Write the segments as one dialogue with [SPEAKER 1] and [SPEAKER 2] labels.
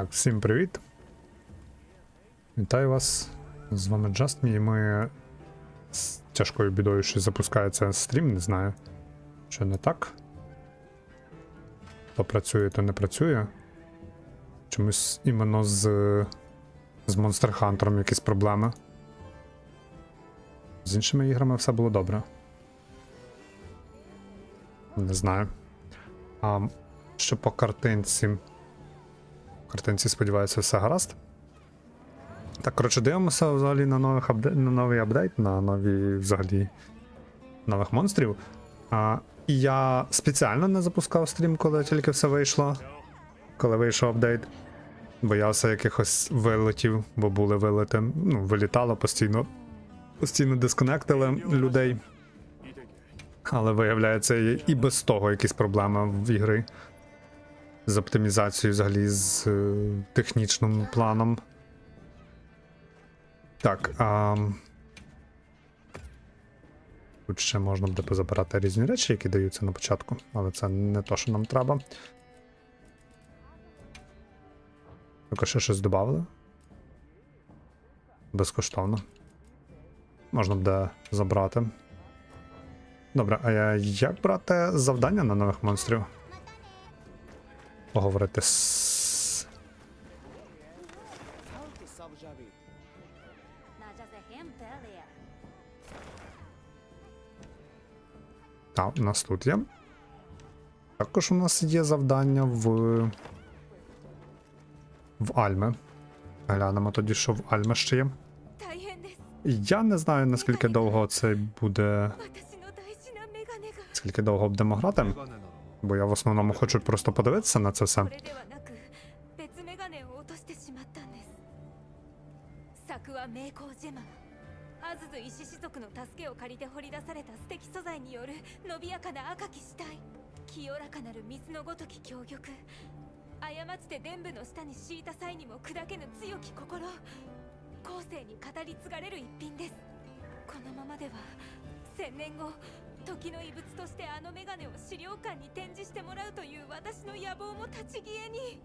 [SPEAKER 1] Так, всім привіт. Вітаю вас. З вами JustMe і ми з тяжкою бідою, що запускається стрім, не знаю. Що не так. То працює, то не працює. Чомусь іменно з, з Monster Hunter якісь проблеми. З іншими іграми все було добре. Не знаю. А що по картинці. Картинці, сподіваюся, все гаразд. Так, коротше, дивимося взагалі на, нових апде... на новий апдейт, на нові взагалі нових монстрів. А, і я спеціально не запускав стрім, коли тільки все вийшло. Коли вийшов апдейт. Боявся якихось вилетів, бо були вилети. Ну, вилітало постійно. Постійно дисконектили людей. Але виявляється, і без того якісь проблеми в ігри з оптимізацією, взагалі, з е, технічним планом. Так. А... Тут ще можна буде позабирати різні речі, які даються на початку, але це не то, що нам треба. Тільки ще щось додали. Безкоштовно. Можна буде забрати. Добре, а як брати завдання на нових монстрів? поговорити з. Так, у нас тут є. Також у нас є завдання в в Альме. Глянемо тоді, що в Альме ще є. Я не знаю, наскільки довго це буде. Скільки довго будемо грати бо я в основному хочу просто подивитися на це все.
[SPEAKER 2] これではなく別メガネを落としてしまったんです作は名工ジェマアズズ石種族の助けを借りて掘り出された素敵素材による伸びやかな赤き死体清らかなる水のごとき強玉過ちて伝部の下に敷いた際にも砕けぬ強き心後世に語り継がれる一品ですこのままでは千年後時の遺物としてあのメガネを資料館に展示してもらうという私の野望も立ち消えに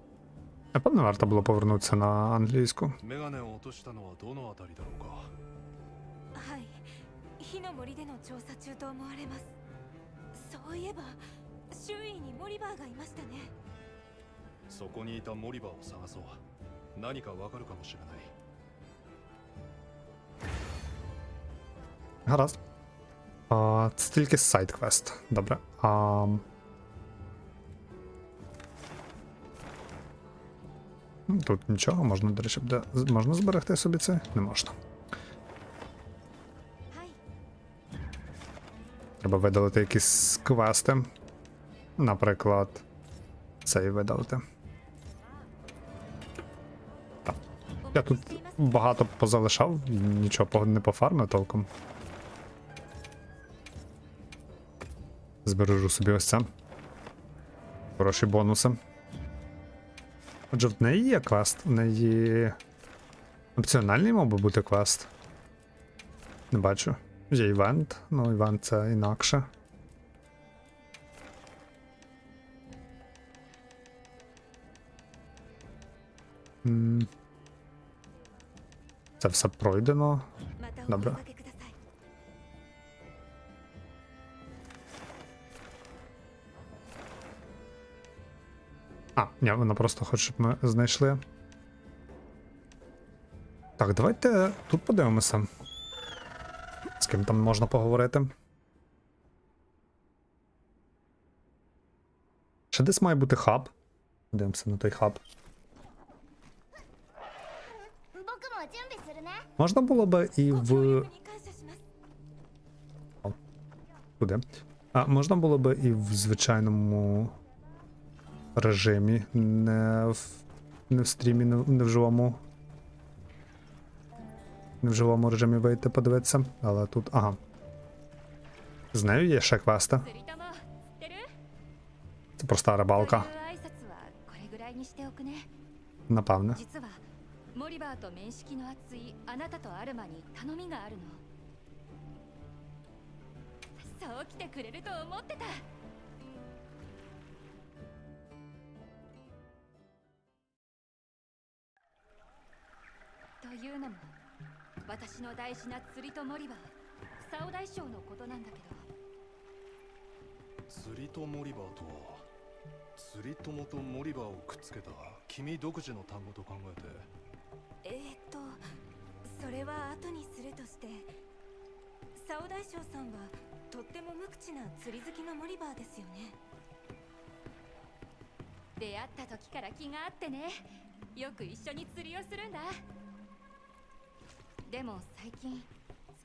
[SPEAKER 1] Напевно, варто було повернутися на англійську.
[SPEAKER 3] メガネを落としたのはどのあたりだろうか
[SPEAKER 2] はい火の森での調査中と思われますそういえば周囲にモリバーがいましたね
[SPEAKER 3] そこにいたモリバーを探そう何かわかるかもしれない
[SPEAKER 1] Гаразд. А, Це тільки сайт-квест. Добре. А... Ну, тут нічого, можна, до речі, буде... можна зберегти собі це? Не можна. Треба видалити якісь квести. Наприклад, цей видалити. Так. Я тут багато позалишав, нічого не пофармив толком. Збережу собі ось це. Хороші бонуси. Отже, в неї є квест, в неї. Опціональний мав би бути квест. Не бачу. Є івент, ну івент це інакше. Це все пройдено.
[SPEAKER 2] ま
[SPEAKER 1] А, ні, вона просто хоче, щоб ми знайшли. Так, давайте тут подивимося. З ким там можна поговорити. Ще десь має бути хаб. Подивимося на той хаб. Можна було би і в.
[SPEAKER 2] О,
[SPEAKER 1] куди? А, Можна було б і в звичайному режимі, не в, не в стрімі, не, в- не в живому. Не в живому режимі вийти подивитися, але тут. Ага. З нею є ще квести.
[SPEAKER 2] 釣り玉知ってる
[SPEAKER 1] Це проста рибалка,
[SPEAKER 2] という挨拶はこれぐらいにしておくね
[SPEAKER 1] напевне.
[SPEAKER 2] 実はモリバーと面識の厚いあなたとアルマに頼みがあるのそう来てくれると思ってた いうのも私の大事な釣りと森は草尾大将のことなんだけど
[SPEAKER 3] 釣りとモリバーとは釣り友とモリバーをくっつけた君独自の単語と考えて
[SPEAKER 2] えー、っとそれは後にするとして沙尾大将さんはとっても無口な釣り好きのモリバーですよね出会った時から気があってね。よく一緒に釣りをするんだ。でも最近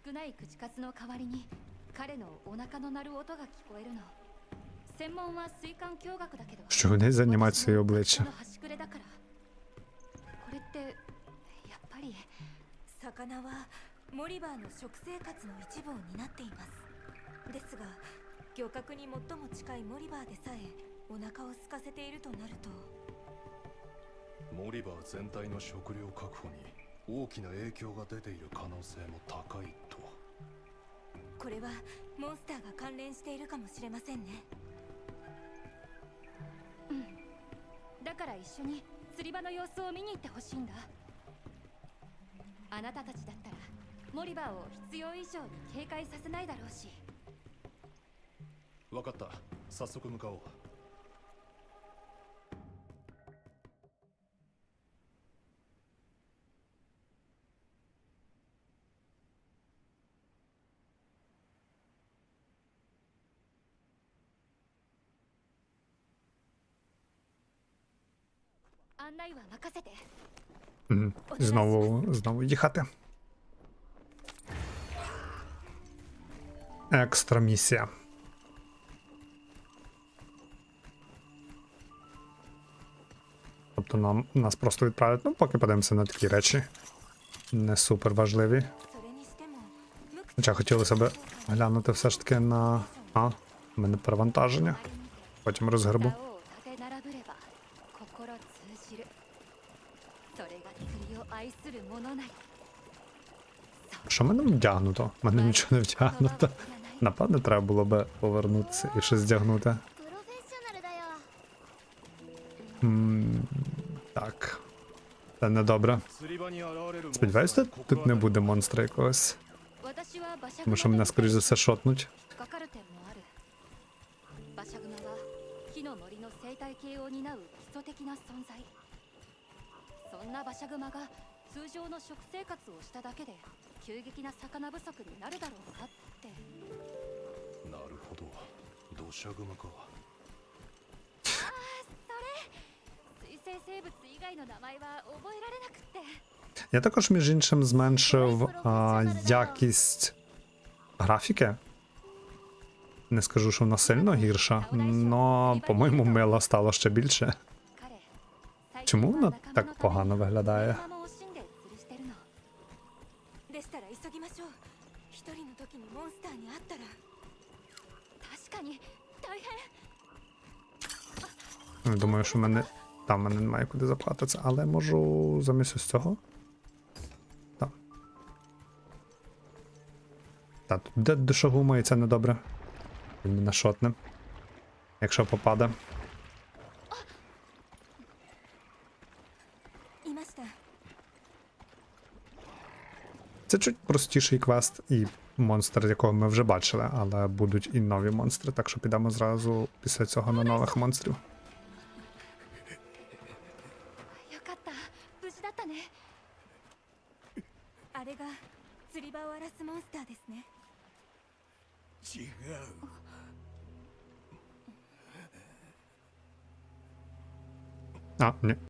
[SPEAKER 2] 少ない口数の代わりに彼のお腹の鳴る音が聞こえるの専門は水管共学だけど
[SPEAKER 1] Що вони займають своє обличчя.
[SPEAKER 2] 私の端くれだからこれってやっぱり魚はモリバーの食生活の一部を担っていますですが漁獲に最も近いモリバーでさえお腹を空かせているとなると
[SPEAKER 3] モリバー全体の食料確保に 大きな影響が出ている可能性も高いと。
[SPEAKER 2] これはモンスターが関連しているかもしれませんね。うん。だから一緒に釣り場の様子を見に行ってほしいんだ。あなたたちだったらモリバーを必要以上に警戒させないだろうし。
[SPEAKER 3] 分かった。早速向かおう。
[SPEAKER 1] Знову, знову їхати. Екстра місія. Тобто нам нас просто відправлять, ну поки подивимося на такі речі. Не супер важливі. Хоча хотілося б глянути все ж таки на. А, в мене перевантаження. Потім розгребу. Що мене вдягнуто? Мене нічого не вдягнуто. Напевно, треба було би повернутися і щось вдягнути. Mm, так. Це не добре. Сподіваюсь,
[SPEAKER 3] тут,
[SPEAKER 1] тут не буде монстра якогось. Тому що мене, скоріш за все, шотнуть.
[SPEAKER 2] そんな馬車熊が通常の食生活をしただけで急激な魚不足になるだろうかって
[SPEAKER 3] なるほど土砂熊か
[SPEAKER 2] 水生生物以外の名前は覚えられなくって
[SPEAKER 1] Я також, між іншим, зменшив а, якість графіки. Не скажу, що вона сильно гірша, але, по-моєму, мила стало ще більше. Чому вона так погано виглядає? Думаю, що мене. Там мене немає куди заплатитися, але можу замість ось цього. Так. Та тут де дешеву це недобре. Він мене шотне. Якщо попаде. Це чуть простіший квест і монстр, якого ми вже бачили, але будуть і нові монстри, так що підемо зразу після цього на нових монстрів. А, ні.